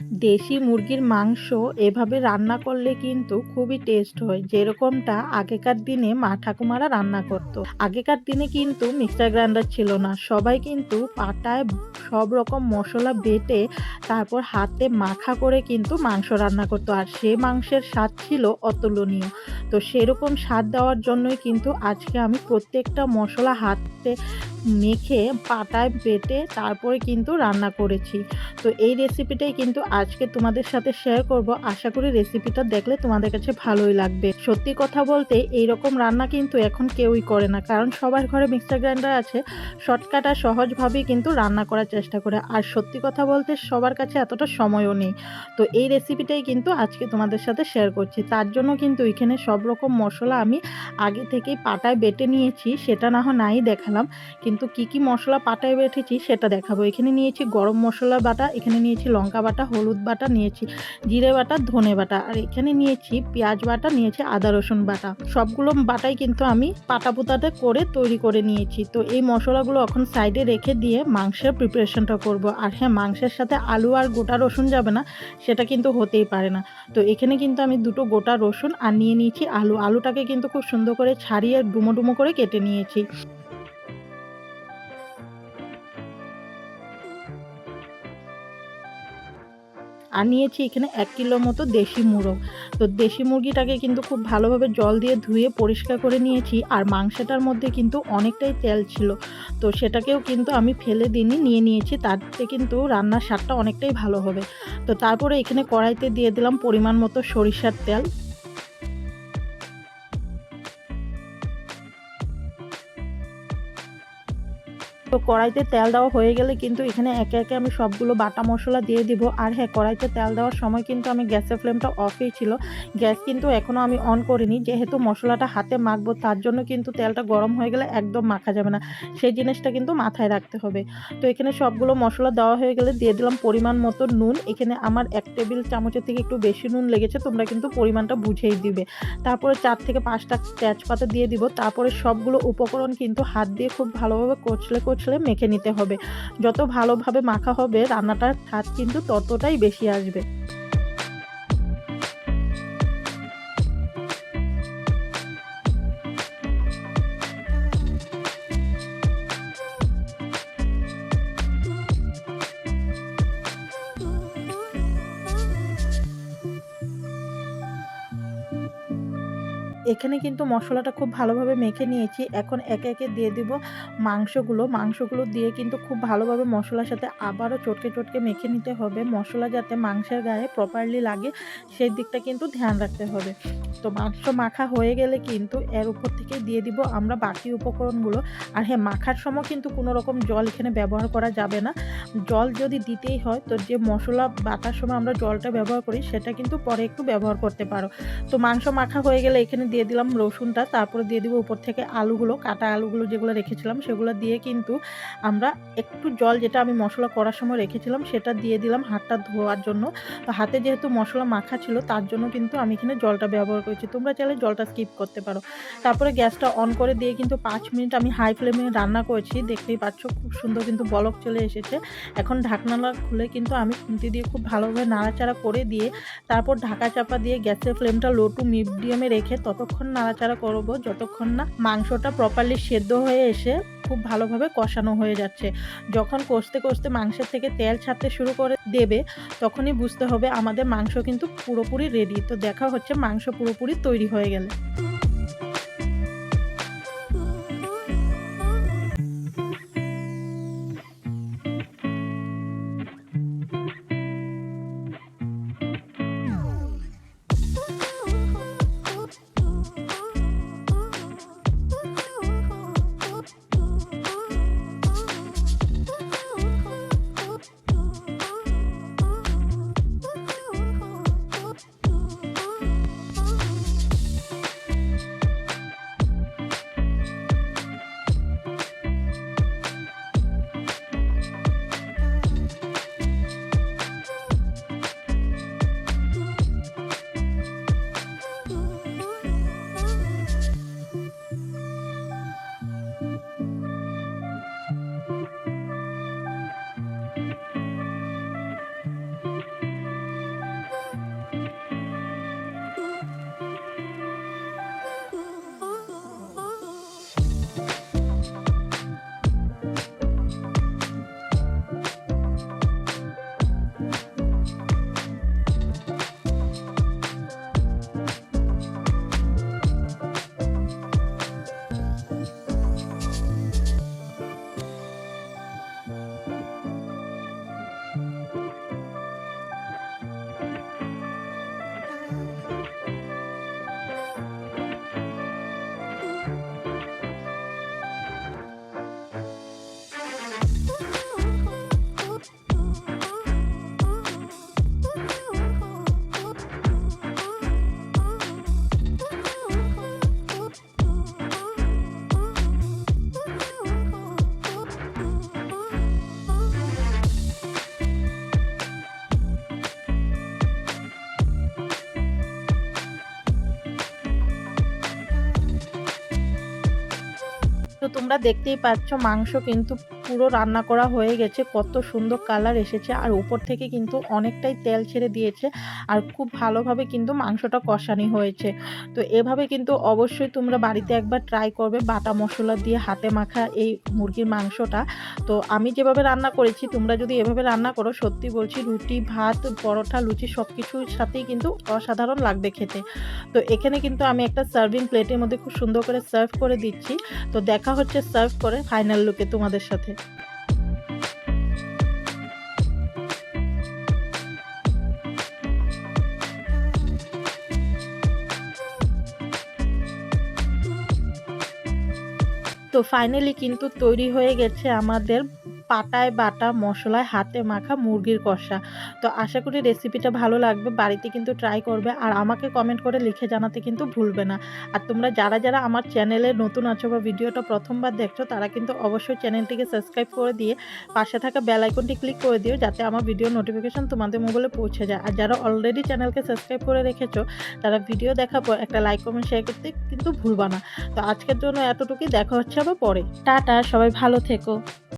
দেশি মুরগির মাংস এভাবে রান্না করলে কিন্তু খুবই টেস্ট হয়। যেরকমটা আগেকার দিনে মা ঠাকুমারা রান্না করত। আগেকার দিনে কিন্তু মিক্সার গ্রাইন্ডার ছিল না। সবাই কিন্তু পাটায় সব রকম মশলা বেটে তারপর হাতে মাখা করে কিন্তু মাংস রান্না করতো। আর সে মাংসের স্বাদ ছিল অতুলনীয়। তো সেরকম স্বাদ দেওয়ার জন্যই কিন্তু আজকে আমি প্রত্যেকটা মশলা হাতে মেখে পাটায় বেটে তারপরে কিন্তু রান্না করেছি। তো এই রেসিপিটাই কিন্তু আজকে তোমাদের সাথে শেয়ার করব। আশা করি রেসিপিটা দেখলে তোমাদের কাছে ভালোই লাগবে। সত্যি কথা বলতে এই রকম রান্না কিন্তু এখন কেউই করে না। কারণ সবার ঘরে মিক্সার গ্রাইন্ডার আছে শর্টকাট আর সহজভাবেই কিন্তু রান্না করার চেষ্টা করে। আর সত্যি কথা বলতে সবার কাছে এতটা সময়ও নেই। তো এই রেসিপিটাই কিন্তু আজকে তোমাদের সাথে শেয়ার করছি। তার জন্য কিন্তু এখানে সব রকম মশলা আমি আগে থেকেই পাটায় বেটে নিয়েছি। সেটা না হয় নাই দেখালাম। কিন্তু কি কি মশলা পাটায় বেটেছি সেটা দেখাবো। এখানে নিয়েছি গরম মশলা বাটা, এখানে নিয়েছি লঙ্কা বাটা, হলুদ বাটা, নিয়েছি জিরে বাটা, ধনে বাটা। আর এখানে নিয়েছি পেঁয়াজ বাটা, নিয়েছি আদা রসুন বাটা। সবগুলো বাটাই কিন্তু আমি পাটা পুতাতে করে তৈরি করে নিয়েছি। তো এই মশলাগুলো এখন সাইডে রেখে দিয়ে মাংসের প্রিপারেশনটা করব। আর হ্যাঁ মাংসের সাথে আলু আর গোটা রসুন যাবে না, সেটা কিন্তু হতেই পারে না। তো এখানে কিন্তু আমি দুটো গোটা রসুন আর নিয়ে নিয়েছি আলু। আলুটাকে কিন্তু খুব সুন্দর করে ছাড়িয়ে ডুমো ডুমো করে কেটে নিয়েছি। আর নিয়েছি এখানে এক কিলো মতো দেশি মুরগ তো দেশি মুরগিটাকে কিন্তু খুব ভালোভাবে জল দিয়ে ধুয়ে পরিষ্কার করে নিয়েছি আর মাংসটার মধ্যে কিন্তু অনেকটাই তেল ছিল। তো সেটাকেও কিন্তু আমি ফেলে দিনই নিয়ে নিয়েছি। তাতে কিন্তু রান্নার স্বাদটা অনেকটাই ভালো হবে। তো তারপরে এখানে কড়াইতে দিয়ে দিলাম পরিমাণ মতো সরিষার তেল। তো কড়াইতে তেল দেওয়া হয়ে গেলে কিন্তু এখানে একে একে আমি সবগুলো বাটা মশলা দিয়ে দিব। আর হ্যাঁ কড়াইতে তেল দেওয়ার সময় কিন্তু আমি গ্যাসের ফ্লেমটা অফই ছিল। গ্যাস কিন্তু এখনও আমি অন করিনি। যেহেতু মশলাটা হাতে মাখবো, তার জন্য কিন্তু তেলটা গরম হয়ে গেলে একদম মাখা যাবে না। সেই জিনিসটা কিন্তু মাথায় রাখতে হবে। তো এখানে সবগুলো মশলা দেওয়া হয়ে গেলে দিয়ে দিলাম পরিমাণ মতো নুন। এখানে আমার এক টেবিল চামচের থেকে একটু বেশি নুন লেগেছে, তোমরা কিন্তু পরিমাণটা বুঝেই দিবে। তারপরে চার থেকে পাঁচটা তেজপাতা দিয়ে দিব। তারপরে সবগুলো উপকরণ কিন্তু হাত দিয়ে খুব ভালোভাবে কচলে কচলে মেখে নিতে হবে। যত ভালোভাবে মাখা হবে রান্নাটার স্বাদ কিন্তু ততটাই বেশি আসবে। এখানে কিন্তু মশলাটা খুব ভালোভাবে মেখে নিয়েছি। এখন একে একে দিয়ে দিব মাংসগুলো। মাংসগুলো দিয়ে কিন্তু খুব ভালোভাবে মশলার সাথে আবারও চটকে চটকে মেখে নিতে হবে। মশলা যাতে মাংসের গায়ে প্রপারলি লাগে, সেই দিকটা কিন্তু ধ্যান রাখতে হবে। তো মাংস মাখা হয়ে গেলে কিন্তু এর উপর থেকে দিয়ে দিব আমরা বাকি উপকরণগুলো। আর হ্যাঁ মাখার সময় কিন্তু কোনো রকম জল এখানে ব্যবহার করা যাবে না। জল যদি দিতেই হয়, তো যে মশলা বাটার সময় আমরা জলটা ব্যবহার করি, সেটা কিন্তু পরে একটু ব্যবহার করতে পারো। তো মাংস মাখা হয়ে গেলে এখানে দিয়ে দিলাম রসুনটা, তারপরে দিয়ে দিব উপর থেকে আলুগুলো, কাটা আলুগুলো যেগুলো রেখেছিলাম সেগুলো দিয়ে কিন্তু আমরা একটু জল যেটা আমি মশলা করার সময় রেখেছিলাম সেটা দিয়ে দিলাম হাতটা ধোয়ার জন্য। তো হাতে যেহেতু মশলা মাখা ছিল তার জন্য কিন্তু আমি এখানে জলটা ব্যবহার করেছি। তোমরা চাইলে জলটা স্কিপ করতে পারো। তারপরে গ্যাসটা অন করে দিয়ে কিন্তু পাঁচ মিনিট আমি হাই ফ্লেমে রান্না করেছি। দেখতেই পাচ্ছ খুব সুন্দর কিন্তু বলক চলে এসেছে। এখন ঢাকনালা খুলে কিন্তু আমি খুন্তি দিয়ে খুব ভালোভাবে নাড়াচাড়া করে দিয়ে তারপর ঢাকা চাপা দিয়ে গ্যাসের ফ্লেমটা লো টু মিডিয়ামে রেখে ততক্ষণ নাড়াচাড়া করব, যতক্ষণ না মাংসটা প্রপারলি সেদ্ধ হয়ে এসে খুব ভালোভাবে কষানো হয়ে যাচ্ছে। যখন কষতে কষতে মাংসের থেকে তেল ছাড়তে শুরু করে দেবে, তখনই বুঝতে হবে আমাদের মাংস কিন্তু পুরোপুরি রেডি তো দেখা হচ্ছে মাংস পুরোপুরি তৈরি হয়ে গেলে। তোমরা দেখতেই পাচ্ছ মাংস কিন্তু পুরো রান্না করা হয়ে গেছে। কত সুন্দর কালার এসেছে। আর উপর থেকে কিন্তু অনেকটাই তেল ছেড়ে দিয়েছে। আর খুব ভালোভাবে কিন্তু মাংসটা কষানি হয়েছে। তো এভাবে কিন্তু অবশ্যই তোমরা বাড়িতে একবার ট্রাই করবে বাটা মশলা দিয়ে হাতে মাখা এই মুরগির মাংসটা। তো আমি যেভাবে রান্না করেছি, তোমরা যদি এভাবে রান্না করো, সত্যি বলছি রুটি, ভাত, পরোটা, লুচি সব কিছুর সাথেই কিন্তু অসাধারণ লাগবে খেতে। তো এখানে কিন্তু আমি একটা সার্ভিং প্লেটের মধ্যে খুব সুন্দর করে সার্ভ করে দিচ্ছি। তো দেখা হচ্ছে সার্ভ করে ফাইনাল লুকে তোমাদের সাথে। তো ফাইনালি কিন্তু তৈরি হয়ে গেছে আমাদের পাটায় বাটা মশলায় হাতে মাখা মুরগির কষা। তো আশা করি রেসিপিটা ভালো লাগবে, বাড়িতে কিন্তু ট্রাই করবে। আর আমাকে কমেন্ট করে লিখে জানাতে কিন্তু ভুলবে না। আর তোমরা যারা যারা আমার চ্যানেলে নতুন আছো বা ভিডিওটা প্রথমবার দেখছ, তারা কিন্তু অবশ্যই চ্যানেলটিকে সাবস্ক্রাইব করে দিয়ে পাশে থাকা বেল আইকনটি ক্লিক করে দিও, যাতে আমার ভিডিও নোটিফিকেশন তোমাদের মোবাইলে পৌঁছে যায়। আর যারা অলরেডি চ্যানেলকে সাবস্ক্রাইব করে রেখেছো, তারা ভিডিও দেখার পর একটা লাইক কমেন্ট শেয়ার করতে কিন্তু ভুলবা না। তো আজকের জন্য এতটুকুই, দেখা হচ্ছে আবার পরে। টাটা, সবাই ভালো থেকো।